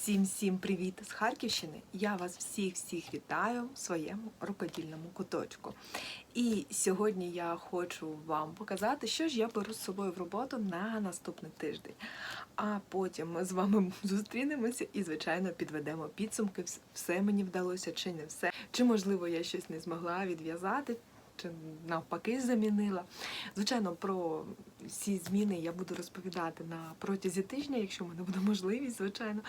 Всім всім привіт з Харківщини. Я вас всіх всіх вітаю в своєму рукодільному куточку. І сьогодні я хочу вам показати, що ж я беру з собою в роботу на наступний тиждень. А потім ми з вами зустрінемося і, звичайно, підведемо підсумки. вс- Все мені вдалося чи не все. Чи можливо я щось не змогла відв'язати, навпаки замінила. Звичайно, про всі зміни я буду розповідати на протязі тижня, якщо в мене буде можливість, звичайно.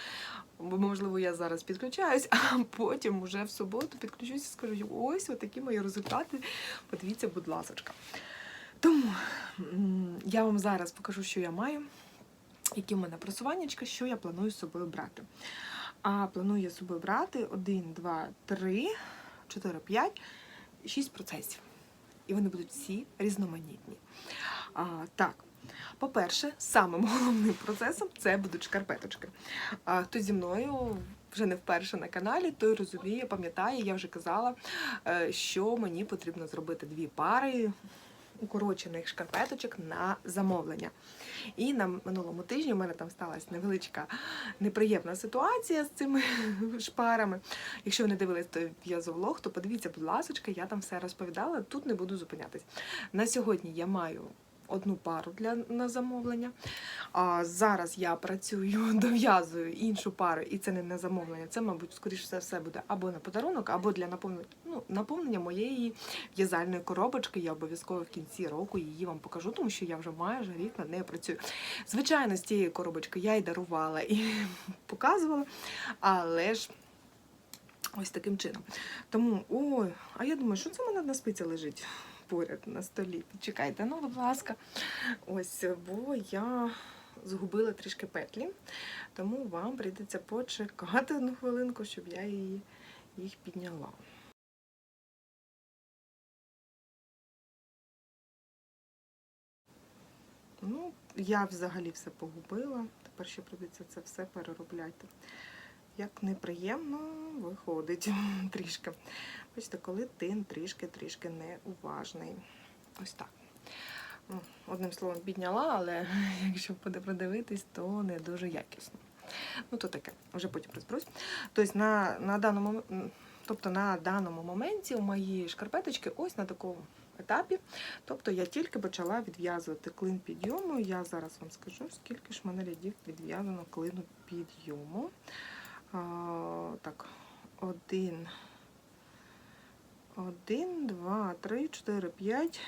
Бо, можливо, я зараз підключаюсь, а потім уже в суботу підключусь і скажу, ось отакі мої результати. Подивіться, будь ласочка. Тому я вам зараз покажу, що я маю, які в мене просуваннячка, що я планую з собою брати. А планую я собою брати 1, 2, 3, 4, 5, 6 процесів. І вони будуть всі різноманітні. А, так, по-перше, самим головним процесом це будуть шкарпеточки. А, хто зі мною вже не вперше на каналі, той розуміє, пам'ятає, я вже казала, е, що мені потрібно зробити дві пари укорочених шкарпеточок на замовлення. І на минулому тижні в мене там сталася невеличка неприємна ситуація з цими шпарами. Якщо ви не дивились той в'язовлог, то подивіться, будь ласка, я там все розповідала, тут не буду зупинятись. На сьогодні я маю одну пару для на замовлення. А зараз я працюю, дов'язую іншу пару, і це не на замовлення. Це, мабуть, скоріше за все буде або на подарунок, або для наповнення, ну, наповнення моєї в'язальної коробочки. Я обов'язково в кінці року її вам покажу, тому що я вже майже рік над нею працюю. Звичайно, з цієї коробочки я і дарувала, і показувала, але ж. Ось таким чином. Тому, ой, а я думаю, що це в мене на спиці лежить поряд на столі. Почекайте, ну, будь ласка. Ось, бо я згубила трішки петлі, тому вам прийдеться почекати одну хвилинку, щоб я її, їх підняла. Ну, я взагалі все погубила. Тепер ще прийдеться це все переробляти. Як неприємно виходить трішки. Бачите, коли ти трішки-трішки неуважний. Ось так. Ну, Одним словом, підняла, але якщо буде продивитись, то не дуже якісно. Ну, то таке, вже потім розберусь. Тобто на, на даному Тобто на даному моменті у моєї шкарпеточки ось на такому етапі. Тобто я тільки почала відв'язувати клин підйому. Я зараз вам скажу, скільки ж мене рядів відв'язано клину підйому. Так, один, один, два, три, чотири, п'ять,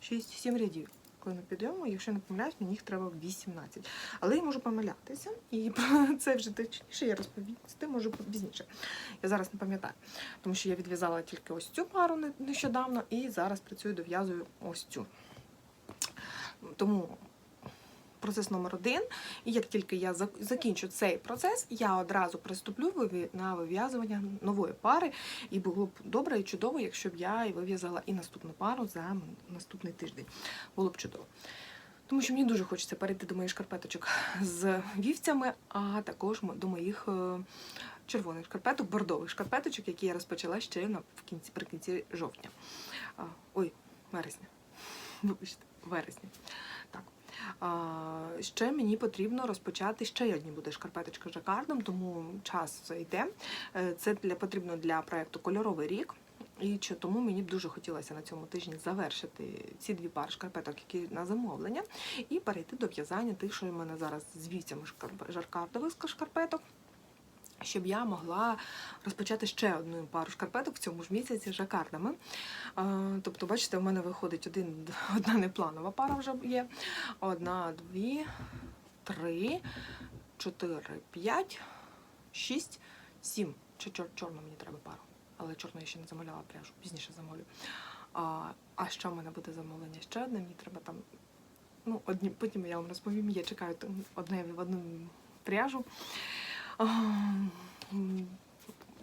шість, сім рядів клину підйому. Якщо не помиляюсь, мені їх треба 18. Але я можу помилятися, і це вже точніше я розповісти можу пізніше. Я зараз не пам'ятаю, тому що я відв'язала тільки ось цю пару нещодавно, і зараз працюю, дов'язую ось цю. Тому процес номер один. І як тільки я закінчу цей процес, я одразу приступлю на вив'язування нової пари. І було б добре і чудово, якщо б я вив'язала і наступну пару за наступний тиждень. Було б чудово. Тому що мені дуже хочеться перейти до моїх шкарпеточок з вівцями, а також до моїх е, червоних шкарпеток, бордових шкарпеточок, які я розпочала ще на в кінці при кінці жовтня. Ой, вересня. Вибачте, вересня. Так. Ще мені потрібно розпочати ще одні буде шкарпеточка жакардом, тому час йде. Е, Це для потрібно для проекту Кольоровий рік. І чи тому мені б дуже хотілося на цьому тижні завершити ці дві пари шкарпеток, які на замовлення, і перейти до в'язання тих, що в мене зараз з шкарп- жакардових шкарпеток. Щоб я могла розпочати ще одну пару шкарпеток в цьому ж місяці жакардами. Тобто, бачите, в мене виходить один, одна непланова пара вже є. Одна, дві, три, чотири, п'ять, шість, сім. Чи чор, чорну мені треба пару. Але чорну я ще не замовляла пряжу, пізніше замовлю. А, а що в мене буде замовлення? Ще одне, мені треба там. Ну, одні, потім я вам розповім, я чекаю одне в одну пряжу.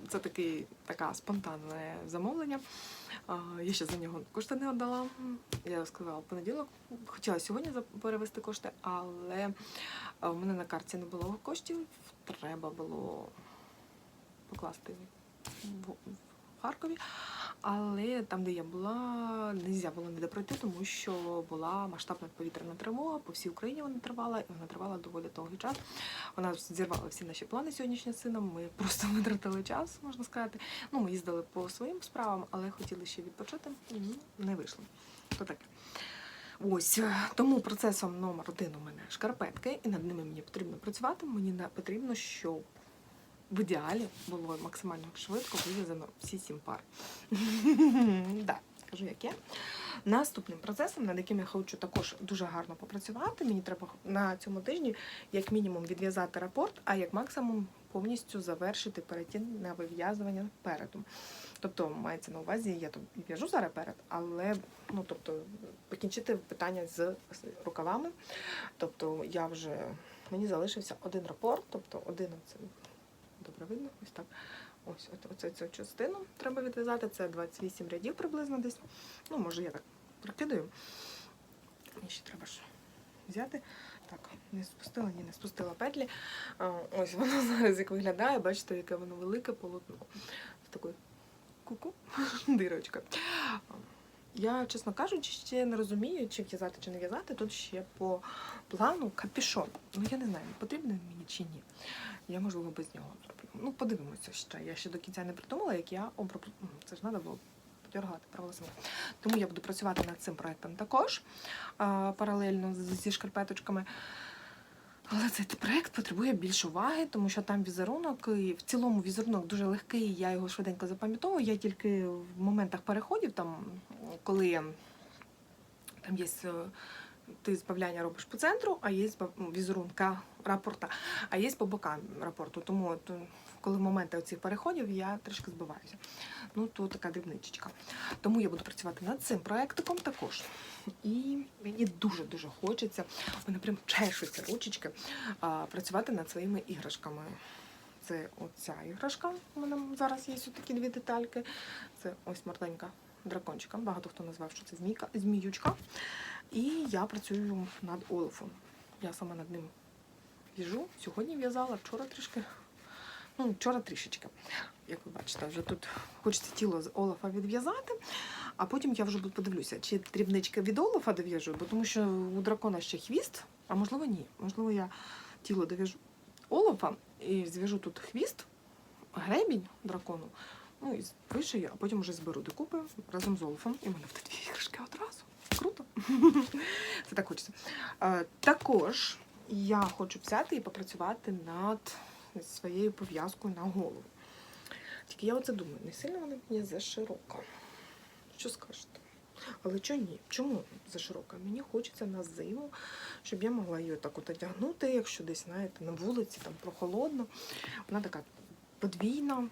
Це такий, така спонтанне замовлення. Я ще за нього кошти не віддала. Я сказала в понеділок. Хотіла сьогодні перевести кошти, але в мене на карті не було коштів. Треба було покласти в Харкові. Але там, де я була, не було ніде пройти, тому що була масштабна повітряна тривога, по всій Україні вона тривала, і вона тривала доволі довгий час. Вона зірвала всі наші плани сьогоднішні з сином. Ми просто витратили час, можна сказати. Ну, ми їздили по своїм справам, але хотіли ще відпочити, і не вийшло. То таке. Ось е, тому процесом номер один у мене шкарпетки, і над ними мені потрібно працювати. Мені потрібно, щоб в ідеалі було максимально швидко вивезено всі сім пар. да, кажу, як. Наступним процесом, над яким я хочу також дуже гарно попрацювати, мені треба на цьому тижні як мінімум відв'язати рапорт, а як максимум повністю завершити перетін на вив'язування переду. Тобто мається на увазі, я тут в'яжу зараз перед, але ну тобто покінчити питання з рукавами. Тобто я вже мені залишився один рапорт, тобто один добре видно, ось так. Ось от, оце цю частину треба відв'язати. Це 28 рядів приблизно десь. Ну, може, я так прикидаю. Мені ще треба ж взяти. Так, не спустила, ні, не спустила петлі. Ось воно зараз як виглядає, бачите, яке воно велике полотно. З такою куку дирочка. Я, чесно кажучи, ще не розумію, чи в'язати, чи не в'язати. Тут ще по плану капішон. Ну я не знаю, потрібен мені чи ні. Я, можливо, без нього зроблю. Ну, подивимося ще. Я ще до кінця не придумала, як я оброблю. Це ж треба було подергати правила сама. Тому я буду працювати над цим проектом також паралельно зі шкарпеточками. Але цей проект потребує більше уваги, тому що там візерунок, і в цілому візерунок дуже легкий, я його швиденько запам'ятовую. Я тільки в моментах переходів, там, коли там є е, ти збавляння робиш по центру, а є ну, візерунка рапорта, а є по бокам рапорту. Тому от, коли моменти оцих переходів я трішки збиваюся. Ну, то така дрібничечка. Тому я буду працювати над цим проектиком також. І мені дуже-дуже хочеться, в мене прям чешуться ручечки, а, працювати над своїми іграшками. Це оця іграшка. У мене зараз є ось такі дві детальки. Це ось мартенька дракончика. Багато хто назвав, що це змійка, зміючка. І я працюю над Олафом. Я сама над ним в'яжу. Сьогодні в'язала, вчора трішки. Ну, вчора трішечки. Як ви бачите, вже тут хочеться тіло з Олафа відв'язати, а потім я вже подивлюся, чи дрібнички від Олафа дов'яжу, бо тому що у дракона ще хвіст, а можливо ні. Можливо, я тіло дов'яжу Олафа і зв'яжу тут хвіст, гребінь дракону. Ну і вишию, а потім вже зберу докупи разом з Олафом. І в мене буде дві іграшки одразу. Круто. Це так хочеться. Е, Також я хочу взяти і попрацювати над своєю пов'язкою на голову. Тільки я оце думаю, не сильно вона мені заширока. Що скажете? Але чого ні? Чому заширока? Мені хочеться на зиму, щоб я могла її так от одягнути, якщо десь, знаєте, на вулиці там прохолодно. Вона така подвійна,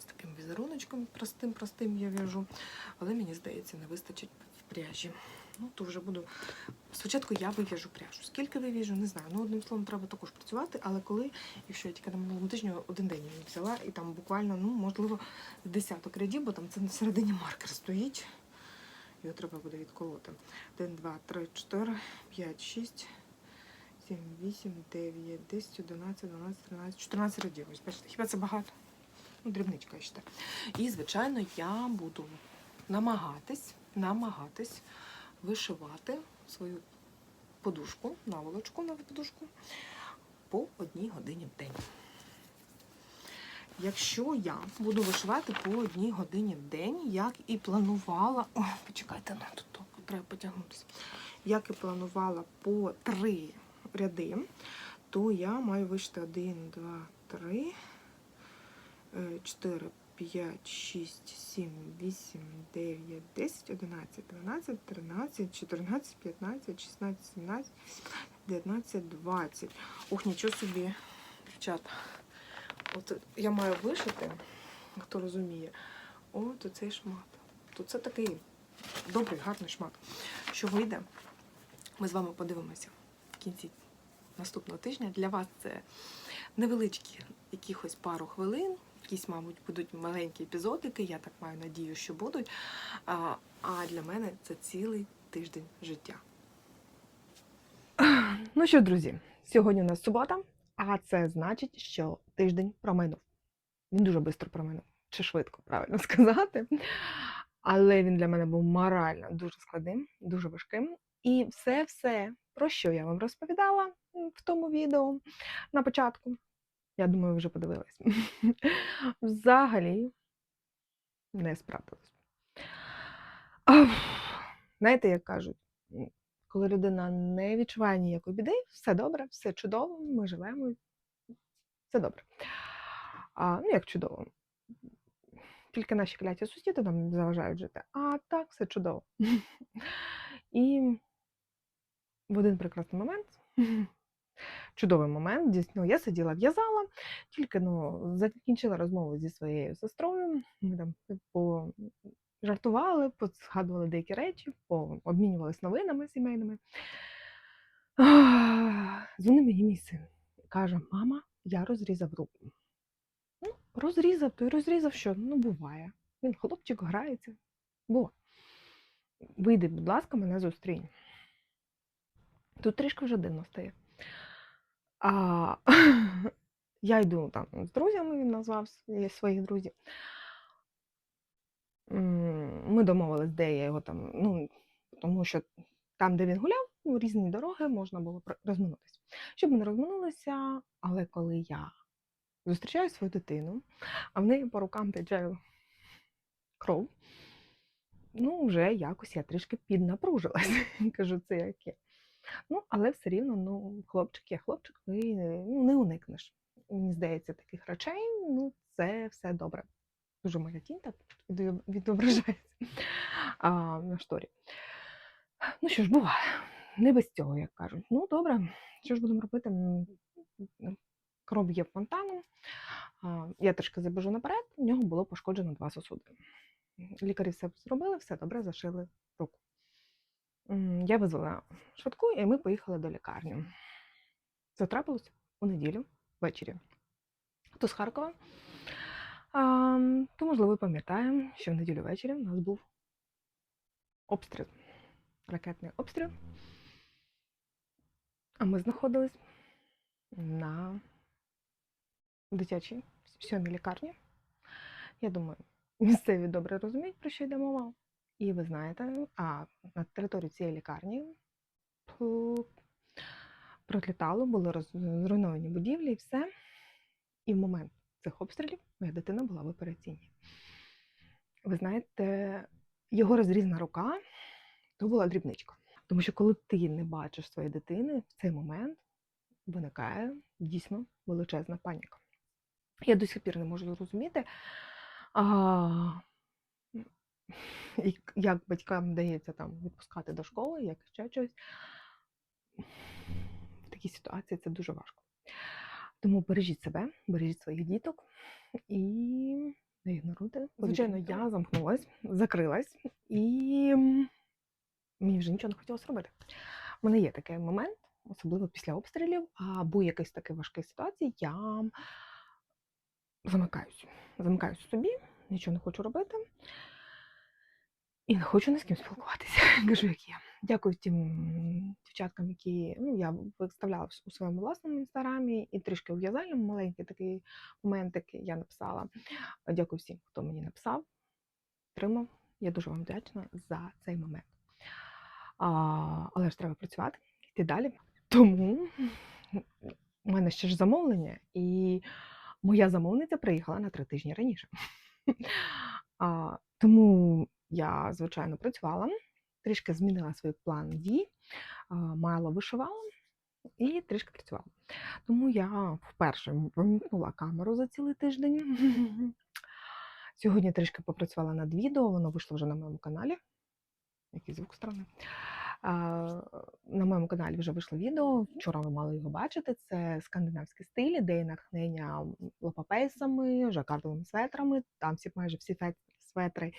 з таким візеруночком простим-простим я в'яжу. Але мені здається, не вистачить в пряжі. Ну, то вже буду. Спочатку я вив'яжу пряжу. Скільки вив'яжу, не знаю. Ну, одним словом, треба також працювати, але коли, якщо я тільки на минулому тижні один день її взяла, і там буквально, ну, можливо, десяток рядів, бо там це на середині маркер стоїть. Його треба буде відколоти. 1, 2, 3, 4, 5, 6, 7, 8, 9, 10, 11, 12, 13, 14 рядів. Ось бачите, хіба це багато? Ну, дрібничка, вважаю. І, звичайно, я буду намагатись, намагатись вишивати свою подушку, наволочку на подушку по одній годині в день. Якщо я буду вишивати по одній годині в день, як і планувала. Ой, почекайте, ну тут треба потягнутися. Як і планувала по три ряди, то я маю вишити 1, 2, 3, 4, 5, 6, 7, 8, 9, 10, 11, 12, 13, 14, 15, 16, 17, 19, 20. Ух, нічого собі, дівчата. От я маю вишити, хто розуміє, от оцей шмат. Тут це такий добрий, гарний шмат. Що вийде, ми з вами подивимося в кінці наступного тижня. Для вас це невеличкі якихось пару хвилин, якісь, мабуть, будуть маленькі епізодики, я так маю надію, що будуть. А, для мене це цілий тиждень життя. Ну що, друзі, сьогодні у нас субота, а це значить, що тиждень промайнув. Він дуже швидко промайнув. чи швидко правильно сказати. Але він для мене був морально дуже складним, дуже важким. І все-все, про що я вам розповідала в тому відео на початку, я думаю, ви вже подивились. Взагалі не справдилось. Знаєте, як кажуть, коли людина не відчуває ніякої біди, все добре, все чудово, ми живемо, все добре. А, ну, як чудово. Тільки наші кляті сусіди нам заважають жити, а так все чудово. І в один прекрасний момент, чудовий момент, дійсно, я сиділа, в'язала, тільки ну, закінчила розмову зі своєю сестрою. Ми там по жартували, згадували деякі речі, обмінювалися новинами сімейними. Дзвонить мені мій син каже: Мама, я розрізав руку. Ну, розрізав, то й розрізав що? Ну, буває. Він хлопчик грається. Бо. Вийди, будь ласка, мене зустрінь. Тут трішки вже дивно стає. А, я йду там з друзями, він назвав своїх друзів. Ми домовились, де я його там, ну, тому що там, де він гуляв, ну, різні дороги, можна було розминутися. Щоб ми не розминулися, але коли я зустрічаю свою дитину, а в неї по рукам тече кров, ну, вже якось я трішки піднапружилась. Кажу, це яке. Ну, але все рівно, ну, хлопчик є хлопчик, і ну, не уникнеш. Мені здається, таких речей, ну, це все добре. Дуже моя тінь так відображається а, на шторі. Ну що ж, буває, не без цього, як кажуть. Ну, добре, що ж будемо робити? Кров є фонтаном. Я трішки забіжу наперед, у нього було пошкоджено два сосуди. Лікарі все зробили, все добре, зашили руку. Я визвала швидку, і ми поїхали до лікарні. Це трапилось у неділю ввечері. Хто з Харкова, а, то, можливо, пам'ятає, що в неділю ввечері у нас був обстріл, ракетний обстріл. А ми знаходились на дитячій сьомій лікарні. Я думаю, місцеві добре розуміють, про що йде мова. І ви знаєте, а на території цієї лікарні пролітало, були зруйновані будівлі і все. І в момент цих обстрілів моя дитина була в операційній. Ви знаєте, його розрізана рука то була дрібничка. Тому що коли ти не бачиш своєї дитини, в цей момент виникає дійсно величезна паніка. Я до сих пір не можу зрозуміти, і як батькам вдається там відпускати до школи, як ще щось. В такій ситуації це дуже важко. Тому бережіть себе, бережіть своїх діток і не ігноруйте. Звичайно, я замкнулась, закрилась і мені вже нічого не хотілося робити. У мене є такий момент, особливо після обстрілів або якоїсь такої важкої ситуації, я замикаюсь. Замикаюсь собі, нічого не хочу робити. І не хочу ні з ким спілкуватися. Кажу, як є. Дякую тим дівчаткам, які ну, я виставляла у своєму власному інстаграмі, і трішки у в'язальному маленький такий моментик я написала. Дякую всім, хто мені написав, тримав. Я дуже вам вдячна за цей момент. А, але ж треба працювати, йти далі. Тому у мене ще ж замовлення, і моя замовниця приїхала на три тижні раніше. А, тому я, звичайно, працювала, трішки змінила свій план дій, мало вишивала і трішки працювала. Тому я вперше вимкнула камеру за цілий тиждень. Сьогодні трішки попрацювала над відео, воно вийшло вже на моєму каналі. Який звук странний. На моєму каналі вже вийшло відео. Вчора ви мали його бачити. Це скандинавські стилі, де є натхнення лопапейсами, жакардовими светрами. Там всі майже всі светри,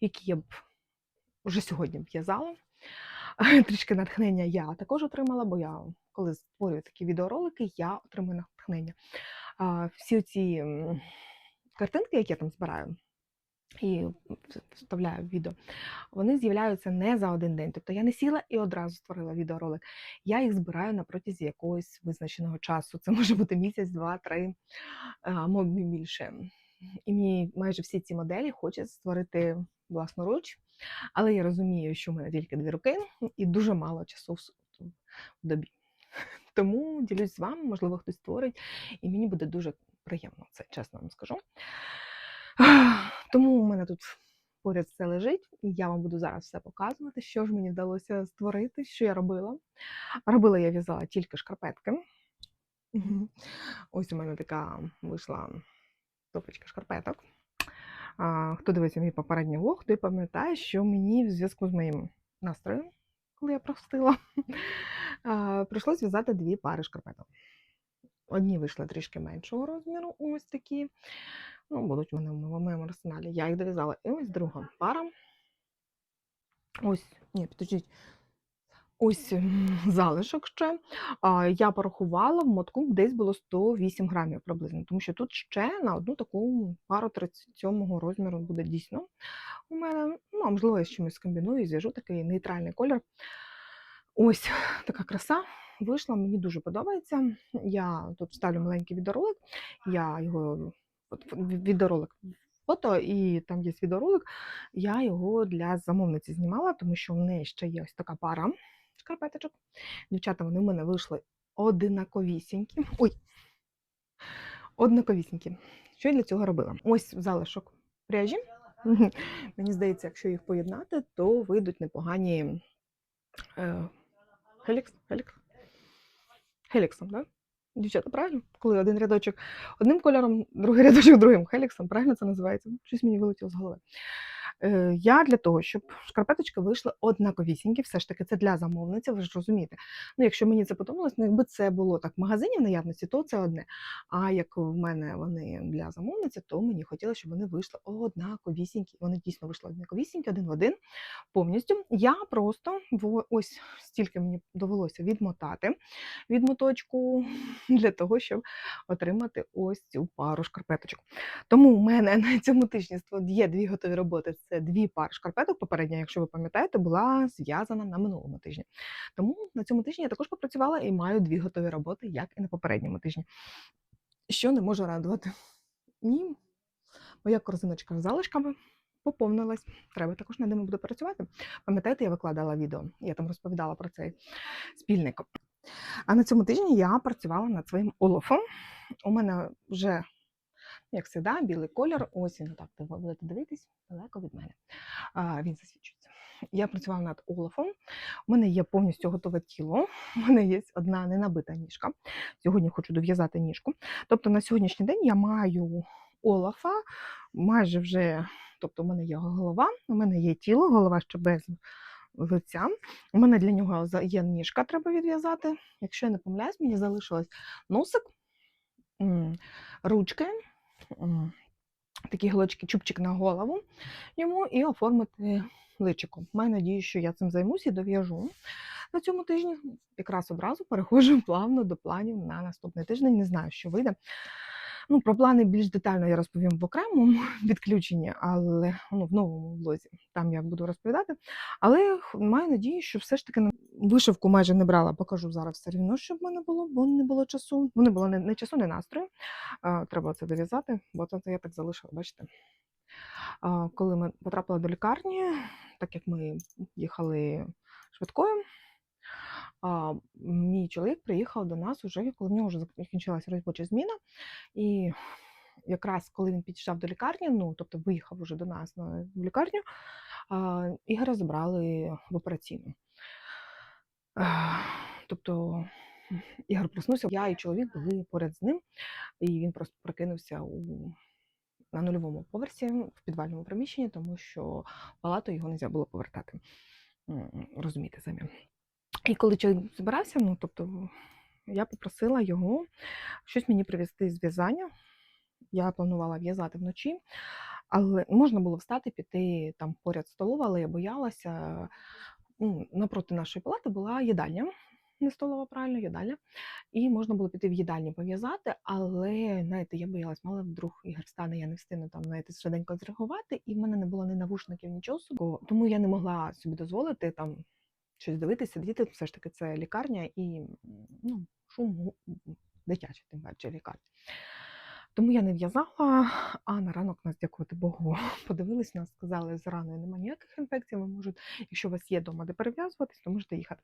які я б вже сьогодні в'язала. Трішки натхнення я також отримала, бо я коли створюю такі відеоролики, я отримую натхнення. Всі ці картинки, які я там збираю, і вставляю в відео, вони з'являються не за один день. Тобто я не сіла і одразу створила відеоролик. Я їх збираю на протязі якогось визначеного часу. Це може бути місяць, два, три, а може більше. І мені майже всі ці моделі хочуть створити власноруч. Але я розумію, що в мене тільки дві руки і дуже мало часу в добі. Тому ділюсь з вами, можливо, хтось створить, і мені буде дуже приємно це, чесно вам скажу. Тому у мене тут поряд все лежить, і я вам буду зараз все показувати, що ж мені вдалося створити, що я робила. Робила я в'язала тільки шкарпетки. Ось у мене така вийшла топочка шкарпеток. А, хто дивиться мій попередній влог, той пам'ятає, що мені в зв'язку з моїм настроєм, коли я простила, а, прийшлось зв'язати дві пари шкарпеток. Одні вийшли трішки меншого розміру, ось такі. Ну, будуть вони в моєму арсеналі. Я їх дов'язала. І ось друга пара. Ось, ні, підождіть. Ось залишок ще. Я порахувала, в мотку десь було 108 грамів приблизно, тому що тут ще на одну таку пару 37 розміру буде дійсно у мене. Ну, а можливо, я з чимось комбіную і зв'яжу такий нейтральний колір. Ось така краса вийшла, мені дуже подобається. Я тут вставлю маленький відеоролик, я його відеоролик фото, і там є відеоролик. Я його для замовниці знімала, тому що в неї ще є ось така пара шкарпеточок. Дівчата, вони в мене вийшли одинаковісінькі. Ой, однаковісінькі. Що я для цього робила? Ось залишок пряжі. Мені здається, якщо їх поєднати, то вийдуть непогані е, хелікс, хелікс. Хеліксом, так? Дівчата, правильно? Коли один рядочок одним кольором, другий рядочок другим хеліксом, правильно це називається? Щось мені вилетіло з голови. Е, я для того, щоб шкарпеточки вийшли однаковісінькі, все ж таки це для замовниці, ви ж розумієте. Ну, якщо мені це подобалось, ну якби це було так в магазині в наявності, то це одне. А як в мене вони для замовниці, то мені хотілося, щоб вони вийшли однаковісінькі. Вони дійсно вийшли однаковісінькі, один в один повністю. Я просто ось стільки мені довелося відмотати від моточку для того, щоб отримати ось цю пару шкарпеточок. Тому у мене на цьому тижні є дві готові роботи. Це дві пари шкарпеток. Попередня, якщо ви пам'ятаєте, була зв'язана на минулому тижні. Тому на цьому тижні я також попрацювала і маю дві готові роботи, як і на попередньому тижні. Що не можу радувати. Ні, моя корзиночка з залишками поповнилась. Треба також над ними буде працювати. Пам'ятаєте, я викладала відео, я там розповідала про цей спільник. А на цьому тижні я працювала над своїм олофом. У мене вже, як завжди, білий колір. Ось він так будете дивитись далеко від мене. А, він засвічується. Я працювала над олофом. У мене є повністю готове тіло. У мене є одна ненабита ніжка. Сьогодні хочу дов'язати ніжку. Тобто на сьогоднішній день я маю олафа майже вже. Тобто, у мене є голова, у мене є тіло, голова ще без лиця. У мене для нього є ніжка, треба відв'язати. Якщо я не помиляюсь, мені залишилось носик, ручки, такі гілочки, чубчик на голову йому і оформити личико. Маю надію, що я цим займусь і дов'яжу на цьому тижні. Якраз одразу переходжу плавно до планів на наступний тиждень. Не знаю, що вийде. Ну, про плани більш детально я розповім в окремому відключенні, але ну, в новому влозі там я буду розповідати. Але маю надію, що все ж таки вишивку майже не брала, покажу зараз все рівно, щоб в мене було, бо не було часу. Ну, не було не, не часу, не настрою. А, треба це дов'язати, бо це я так залишила, бачите. А, коли ми потрапили до лікарні, так як ми їхали швидкою, а, мій чоловік приїхав до нас уже, коли в нього вже закінчилася робоча зміна. І якраз коли він підійшов до лікарні, ну тобто виїхав уже до нас на в лікарню, а, Ігоря забрали в операційну. А, Тобто Ігор проснувся, я і чоловік були поряд з ним, і він просто прокинувся у, на нульовому поверсі в підвальному приміщенні, тому що палату його не можна було повертати. Розумієте самі. І коли чоловік збирався, ну тобто я попросила його щось мені привезти з в'язання. Я планувала в'язати вночі, але можна було встати, піти там поряд столова, але я боялася. Ну, напроти нашої палати була їдальня, не столова, правильно, їдальня. І можна було піти в їдальню пов'язати, але знаєте, я боялась, мало вдруг Ігор стане, я не встигну там знаєте, швиденько зреагувати, і в мене не було ні навушників, нічого собі. Тому я не могла собі дозволити там щось дивитися, діти, все ж таки це лікарня і ну, шум дитячий, тим паче лікарня. Тому я не в'язала, а на ранок нас, дякувати Богу, подивились нас, сказали, з раною немає ніяких інфекцій. Ви можете, якщо у вас є вдома де перев'язуватись, то можете їхати.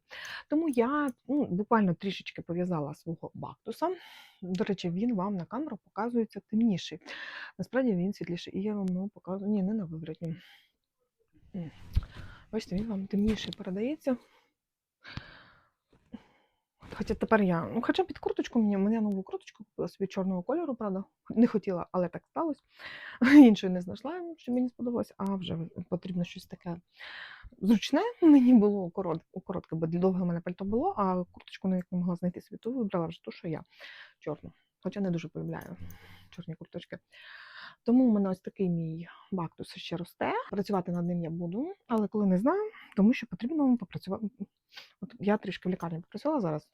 Тому я ну, буквально трішечки пов'язала свого бактуса. До речі, він вам на камеру показується темніший. Насправді він світліший. І я вам його показую. Ні, не на виворотні. Бачите, він вам темніший передається. Хоча тепер я, ну хоча під курточку мені, мене нову курточку купила собі чорного кольору, правда. Не хотіла, але так сталося. Іншої не знайшла, що мені сподобалось, а вже потрібно щось таке зручне. Мені було коротке, бо довге в мене пальто було, а курточку ну, як не могла знайти собі, то вибрала вже ту, що я чорну. Хоча не дуже полюбляю чорні курточки. Тому у мене ось такий мій бактус ще росте. Працювати над ним я буду, але коли не знаю, тому що потрібно попрацювати. От я трішки в лікарні попрацювала зараз.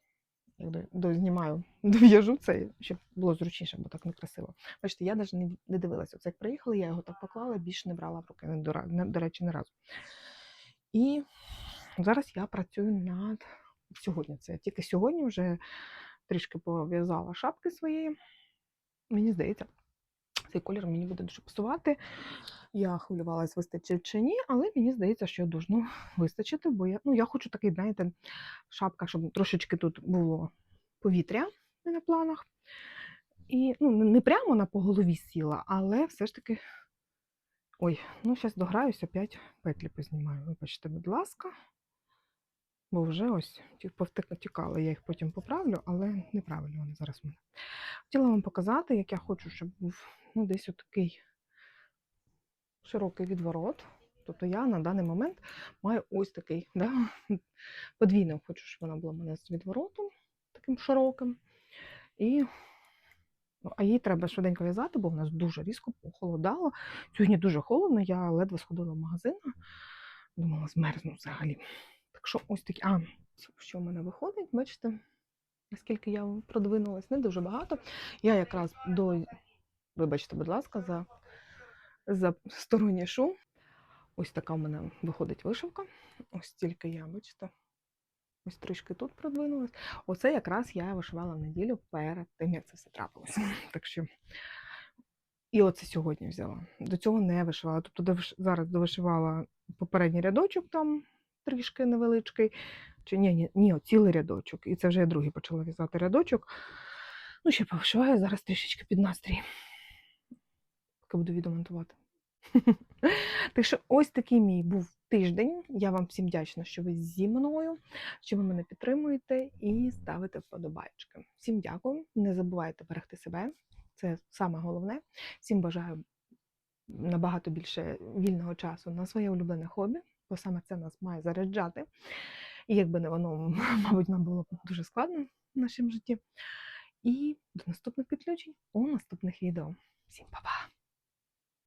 як Дознімаю, дов'яжу це, щоб було зручніше, бо так некрасиво. Бачите, я навіть не, дивилася. Оце як приїхали, я його так поклала, більше не брала в руки, не до, речі, не разу. І зараз я працюю над сьогодні. Це тільки сьогодні вже трішки пов'язала шапки своєї. Мені здається, цей колір мені буде дуже пасувати. Я хвилювалась, вистачить чи ні, але мені здається, що должно вистачити, бо я, ну, я хочу такий, знаєте, шапка, щоб трошечки тут було повітря на планах. І ну, не- прямо на по голові сіла, але все ж таки. Ой, ну зараз дограюся, опять петлі познімаю. Вибачте, будь ласка. Бо вже ось ті- тікали, я їх потім поправлю, але неправильно вони зараз в мене. Хотіла вам показати, як я хочу, щоб був ну, десь отакий широкий відворот. Тобто я на даний момент маю ось такий, да? подвійно хочу, щоб вона була в мене з відворотом, таким широким. І, ну, а їй треба швиденько в'язати, бо в нас дуже різко похолодало. Сьогодні дуже холодно, я ледве сходила в магазин. Думала, змерзну взагалі. Так що ось такі. А, що в мене виходить, бачите, наскільки я продвинулась, не дуже багато. Я якраз до, вибачте, будь ласка, за, за сторонній шум. Ось така в мене виходить вишивка. Ось тільки я, бачите, ось трішки тут продвинулась. Оце якраз я вишивала в неділю перед тим, як це все трапилося. Так що. І оце сьогодні взяла. До цього не вишивала. Тобто зараз довишивала попередній рядочок там трішки невеличкий. Чи ні, ні, ні, цілий рядочок. І це вже я другий почала в'язати рядочок. Ну, ще повишиваю зараз трішечки під настрій. Поки буду відемонтувати. Так що ось такий мій був тиждень. Я вам всім вдячна, що ви зі мною, що ви мене підтримуєте і ставите вподобайки. Всім дякую. Не забувайте берегти себе. Це саме головне. Всім бажаю набагато більше вільного часу на своє улюблене хобі, бо саме це нас має заряджати. І якби не воно, мабуть, нам було б дуже складно в нашому житті. І до наступних підключень у наступних відео. Всім па-па!